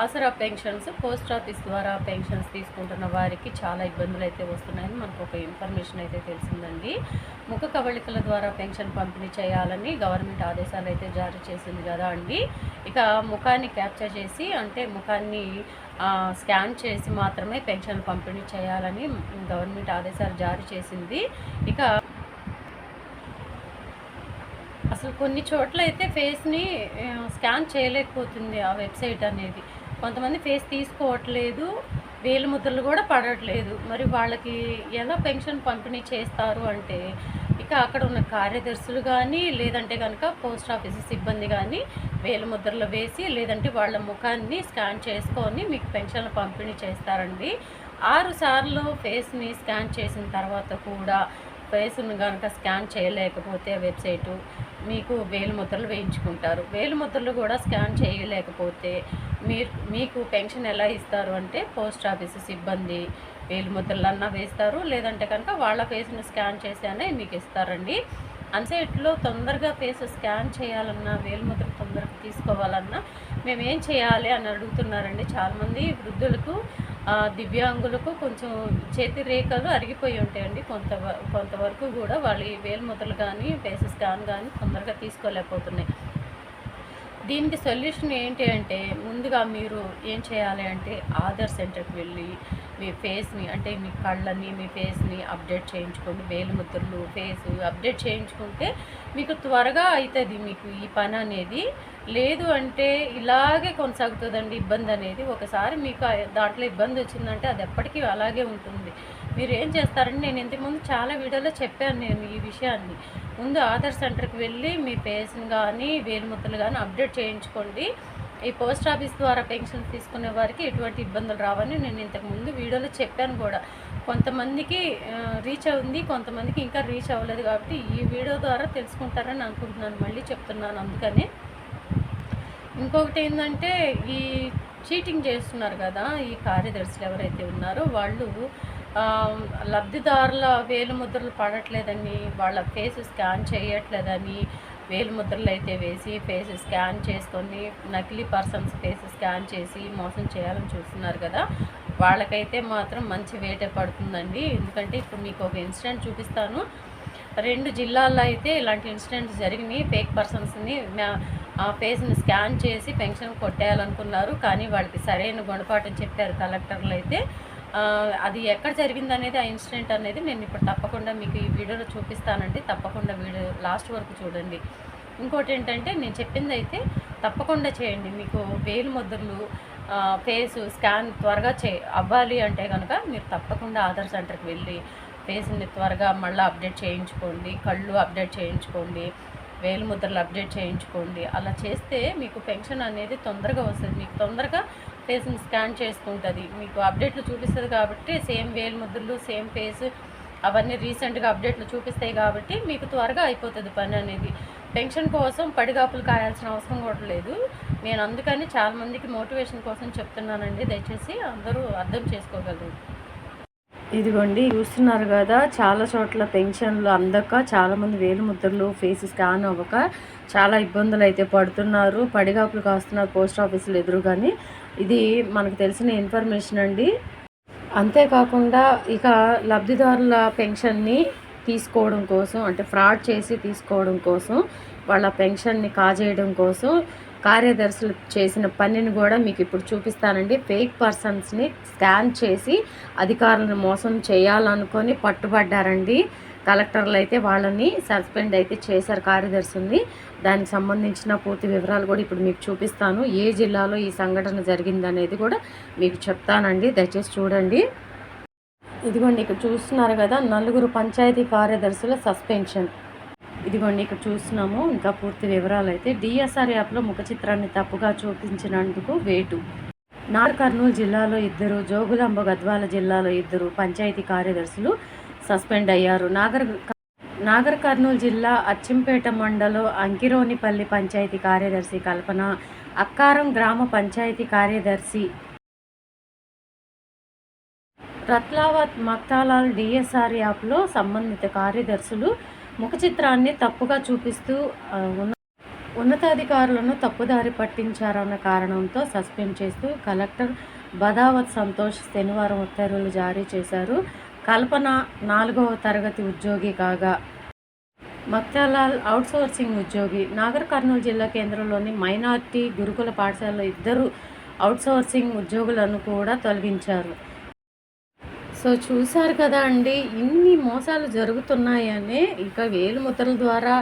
ఆసరా pensions post office ద్వారా pensions తీసుకుంటున్న వారికి చాలా ఇబ్బందులు అయితే వస్తున్నాయని మనకు ఒక ఇన్ఫర్మేషన్ అయితే తెలిసిందండి. ముఖ కవళికల ద్వారా పెన్షన్ పంపిణీ చేయాలని గవర్నమెంట్ ఆదేశాలు అయితే జారీ చేసింది కదా అండి. ఇక ముఖాన్ని క్యాప్చర్ చేసి అంటే ముఖాన్ని స్కాన్ చేసి మాత్రమే పెన్షన్ పంపిణీ చేయాలని గవర్నమెంట్ ఆదేశాలు జారీ చేసింది. ఇక అసలు కొన్ని చోట్ల అయితే ఫేస్ని స్కాన్ చేయలేకపోతుంది ఆ వెబ్సైట్ అనేది. కొంతమంది ఫేస్ తీసుకోవట్లేదు వేలు ముద్రలు కూడా పడట్లేదు. మరి వాళ్ళకి ఎలా పెన్షన్ పంపిణీ చేస్తారు అంటే ఇక అక్కడ ఉన్న కార్యదర్శులు కానీ లేదంటే కనుక పోస్ట్ ఆఫీస్ సిబ్బంది కానీ వేలు ముద్రలు వేసి లేదంటే వాళ్ళ ముఖాన్ని స్కాన్ చేసుకొని మీకు పెన్షన్లు పంపిణీ చేస్తారండి. ఆరు సార్లు ఫేస్ని స్కాన్ చేసిన తర్వాత కూడా ఫేస్ను కనుక స్కాన్ చేయలేకపోతే వెబ్సైటు మీకు వేలుముద్రలు వేయించుకుంటారు. వేలుముద్రలు కూడా స్కాన్ చేయలేకపోతే మీరు మీకు పెన్షన్ ఎలా ఇస్తారు అంటే పోస్ట్ ఆఫీస్ సిబ్బంది వేలుముద్రలన్నా అన్నా వేస్తారు. లేదంటే కనుక వాళ్ళ ఫేస్ని స్కాన్ చేసి అనే మీకు ఇస్తారండి. అన్సైట్లో తొందరగా ఫేస్ స్కాన్ చేయాలన్నా వేలుముద్ర తొందరగా తీసుకోవాలన్నా మేము ఏం చేయాలి అని అడుగుతున్నారండి చాలామంది వృద్ధులకు. దివ్యాంగులకు కొంచెం చేతి రేఖలు అరిగిపోయి ఉంటాయండి. కొంత కొంతవరకు కూడా వాళ్ళు వేలు ముద్రలు కానీ ఫేసెస్ స్కాన్ కానీ తొందరగా తీసుకోలేకపోతున్నాయి. దీనికి సొల్యూషన్ ఏంటి అంటే ముందుగా మీరు ఏం చేయాలి అంటే ఆధార్ సెంటర్కి వెళ్ళి మీ ఫేస్ని అంటే మీ కళ్ళని మీ ఫేస్ని అప్డేట్ చేయించుకోండి. వేలుముద్రలు ఫేస్ అప్డేట్ చేయించుకుంటే మీకు త్వరగా అవుతుంది మీకు ఈ పని అనేది. లేదు అంటే ఇలాగే కొనసాగుతుందండి ఇబ్బంది అనేది. ఒకసారి మీకు దాంట్లో ఇబ్బంది వచ్చిందంటే అది ఎప్పటికీ అలాగే ఉంటుంది. మీరు ఏం చేస్తారంటే నేను ఇంతకుముందు చాలా వీడియోలో చెప్పాను నేను ఈ విషయాన్ని. ముందు ఆధార్ సెంటర్కి వెళ్ళి మీ ఫేస్ని కానీ వేలుముద్రలు కానీ అప్డేట్ చేయించుకోండి. ఈ పోస్ట్ ఆఫీస్ ద్వారా పెన్షన్ తీసుకునే వారికి ఎటువంటి ఇబ్బందులు రావని నేను ఇంతకు ముందు వీడియోలో చెప్పాను కూడా. కొంతమందికి రీచ్ అవుంది కొంతమందికి ఇంకా రీచ్ అవ్వలేదు కాబట్టి ఈ వీడియో ద్వారా తెలుసుకుంటారని అనుకుంటున్నాను. మళ్ళీ చెప్తున్నాను అందుకనే. ఇంకొకటి ఏంటంటే ఈ చీటింగ్ చేస్తున్నారు కదా ఈ కార్యదర్శులు ఎవరైతే ఉన్నారో వాళ్ళు లబ్ధిదారుల వేలు ముద్రలు పడట్లేదని వాళ్ళ ఫేస్ స్కాన్ చేయట్లేదని వేలుముద్రలు అయితే వేసి ఫేస్ స్కాన్ చేసుకొని నకిలీ పర్సన్స్ ఫేస్ స్కాన్ చేసి మోసం చేయాలని చూస్తున్నారు కదా. వాళ్ళకైతే మాత్రం మంచి వేటే పడుతుందండి. ఎందుకంటే ఇప్పుడు మీకు ఒక ఇన్సిడెంట్ చూపిస్తాను. రెండు జిల్లాల్లో అయితే ఇలాంటి ఇన్సిడెంట్స్ జరిగినాయి. ఫేక్ పర్సన్స్ని ఆ ఫేస్ని స్కాన్ చేసి పెన్షన్ కొట్టేయాలనుకున్నారు. కానీ వాళ్ళకి సరైన గుణపాఠం చెప్పారు కలెక్టర్లు అయితే. అది ఎక్కడ జరిగింది అనేది ఆ ఇన్సిడెంట్ అనేది నేను ఇప్పుడు తప్పకుండా మీకు ఈ వీడియోలో చూపిస్తానండి. తప్పకుండా వీడియో లాస్ట్ వరకు చూడండి. ఇంకోటి ఏంటంటే నేను చెప్పింది అయితే తప్పకుండా చేయండి. మీకు వేలు ముద్రలు ఫేస్ స్కాన్ త్వరగా చే అవ్వాలి అంటే కనుక మీరు తప్పకుండా ఆధార్ సెంటర్కి వెళ్ళి ఫేస్ని త్వరగా మళ్ళీ అప్డేట్ చేయించుకోండి. కళ్ళు అప్డేట్ చేయించుకోండి. వేలు ముద్రలు అప్డేట్ చేయించుకోండి. అలా చేస్తే మీకు పెన్షన్ అనేది తొందరగా వస్తుంది. మీకు తొందరగా ఫేస్ని స్కాన్ చేసుకుంటుంది మీకు అప్డేట్లు చూపిస్తుంది కాబట్టి సేమ్ వేలు ముద్రలు సేమ్ ఫేస్ అవన్నీ రీసెంట్గా అప్డేట్లు చూపిస్తాయి కాబట్టి మీకు త్వరగా అయిపోతుంది పని అనేది. పెన్షన్ కోసం పడిగాపులు కాయాల్సిన అవసరం కూడా లేదు. నేను అందుకని చాలామందికి మోటివేషన్ కోసం చెప్తున్నానండి. దయచేసి అందరూ అర్థం చేసుకోగలరు. ఇదిగోండి చూస్తున్నారు కదా చాలా చోట్ల పెన్షన్లు అందక చాలామంది వేలు ముద్రలు ఫేస్ స్కాన్ అవ్వక చాలా ఇబ్బందులు అయితే పడుతున్నారు. పడిగాపులు కాస్తున్నారు పోస్ట్ ఆఫీసులు ఎదురు కానీ ఇది మనకు తెలిసిన ఇన్ఫర్మేషన్ అండి. అంతేకాకుండా ఇక లబ్ధిదారుల పెన్షన్ని తీసుకోవడం కోసం అంటే ఫ్రాడ్ చేసి తీసుకోవడం కోసం వాళ్ళ పెన్షన్ని కాజేయడం కోసం కార్యదర్శులు చేసిన పనిని కూడా మీకు ఇప్పుడు చూపిస్తానండి. ఫేక్ పర్సన్స్ని స్కాన్ చేసి అధికారులను మోసం చేయాలనుకొని పట్టుబడ్డారండి. కలెక్టర్లు అయితే వాళ్ళని సస్పెండ్ అయితే చేశారు కార్యదర్శుల్ని దానికి సంబంధించిన పూర్తి వివరాలు కూడా ఇప్పుడు మీకు చూపిస్తాను. ఏ జిల్లాలో ఈ సంఘటన జరిగింది అనేది కూడా మీకు చెప్తానండి. దయచేసి చూడండి. ఇదిగోండి ఇక్కడ చూస్తున్నారు కదా నలుగురు పంచాయతీ కార్యదర్శుల సస్పెన్షన్. ఇదిగోండి ఇక్కడ చూస్తున్నాము. ఇంకా పూర్తి వివరాలు అయితే. డిఎస్ఆర్ యాప్లో ముఖ చిత్రాన్ని తప్పుగా చూపించినందుకు వేటు. నార్ కర్నూలు జిల్లాలో ఇద్దరు జోగులాంబ గద్వాల జిల్లాలో ఇద్దరు పంచాయతీ కార్యదర్శులు సస్పెండ్ అయ్యారు. నాగర్ నాగర్ కర్నూలు జిల్లా అచ్చంపేట మండలం అంకిరోనిపల్లి పంచాయతీ కార్యదర్శి కల్పన అక్కారం గ్రామ పంచాయతీ కార్యదర్శి రత్లావత్ మక్తాలాల్ డిఎస్ఆర్ యాప్లో సంబంధిత కార్యదర్శులు ముఖ చిత్రాన్ని తప్పుగా చూపిస్తూ ఉన్న ఉన్నతాధికారులను తప్పుదారి పట్టించారన్న కారణంతో సస్పెండ్ చేస్తూ కలెక్టర్ బదావత్ సంతోష్ శనివారం ఉత్తర్వులు జారీ చేశారు. కల్పన నాలుగవ తరగతి ఉద్యోగి కాగా మక్తాలాల్ అవుట్సోర్సింగ్ ఉద్యోగి. నాగర్ కర్నూలు జిల్లా కేంద్రంలోని మైనార్టీ గురుకుల పాఠశాలలో ఇద్దరు అవుట్సోర్సింగ్ ఉద్యోగులను కూడా తొలగించారు. సో చూశారు కదా అండి ఇన్ని మోసాలు జరుగుతున్నాయని ఇక వేలు ముద్రల ద్వారా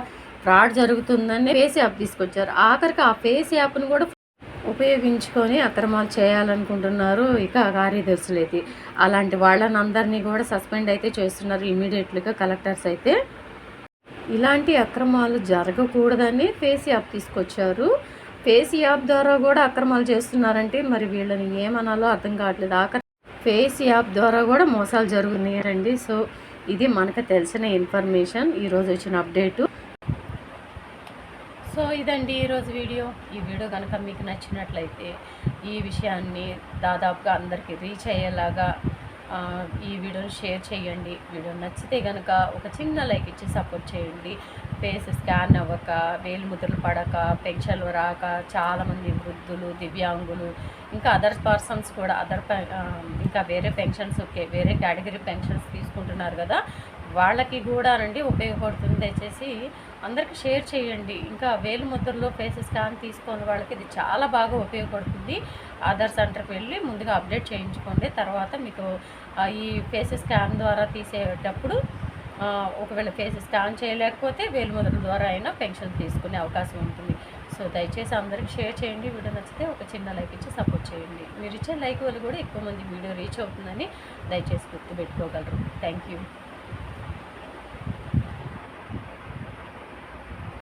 ఫ్రాడ్ జరుగుతుందని ఫేస్ యాప్ తీసుకొచ్చారు. ఆఖరికి ఆ ఫేస్ యాప్ను కూడా ఉపయోగించుకొని అక్రమాలు చేయాలనుకుంటున్నారు ఇక కార్యదర్శులు అయితే అలాంటి వాళ్ళని అందరినీ కూడా సస్పెండ్ అయితే చేస్తున్నారు ఇమీడియట్లీగా కలెక్టర్స్ అయితే. ఇలాంటి అక్రమాలు జరగకూడదని ఫేస్ యాప్ తీసుకొచ్చారు. ఫేస్ యాప్ ద్వారా కూడా అక్రమాలు చేస్తున్నారంటే మరి వీళ్ళని ఏమనాలో అర్థం కావట్లేదు. ఆఖరి ఫేస్ యాప్ ద్వారా కూడా మోసాలు జరుగుతున్నాయండి. సో ఇది మనకు తెలిసిన ఇన్ఫర్మేషన్. ఈరోజు వచ్చిన అప్డేటు. సో ఇదండి ఈరోజు వీడియో. ఈ వీడియో కనుక మీకు నచ్చినట్లయితే ఈ విషయాన్ని దాదాపుగా అందరికీ రీచ్ అయ్యేలాగా ఈ వీడియోని షేర్ చేయండి. వీడియో నచ్చితే కనుక ఒక చిన్న లైక్ ఇచ్చి సపోర్ట్ చేయండి. ఫేస్ స్కాన్ అవ్వక వేలు ముద్రలు పడక పెన్షన్లు రాక చాలామంది వృద్ధులు దివ్యాంగులు ఇంకా అదర్ పర్సన్స్ కూడా అదర్ ఇంకా వేరే పెన్షన్స్ ఓకే వేరే కేటగిరీ పెన్షన్స్ తీసుకుంటున్నారు కదా. వాళ్ళకి కూడా అండి ఉపయోగపడుతుంది. దయచేసి అందరికి షేర్ చేయండి. ఇంకా వేలు ముద్రలో ఫేస్ స్కాన్ తీసుకొని వాళ్ళకి ఇది చాలా బాగా ఉపయోగపడుతుంది. ఆధార్ సెంటర్కి వెళ్ళి ముందుగా అప్డేట్ చేయించుకోండి. తర్వాత మీకు ఈ ఫేస్ స్కాన్ ద్వారా తీసేటప్పుడు ఒకవేళ ఫేస్ స్కాన్ చేయలేకపోతే వేలు ముద్రల ద్వారా అయినా పెన్షన్ తీసుకునే అవకాశం ఉంటుంది. సో దయచేసి అందరికి షేర్ చేయండి. వీడియో నచ్చితే ఒక చిన్న లైక్ ఇచ్చి సపోర్ట్ చేయండి. మీరు ఇచ్చే లైక్ వల్ల కూడా ఎక్కువ మంది వీడియో రీచ్ అవుతుందని దయచేసి గుర్తుపెట్టుకోగలరు. Thank you.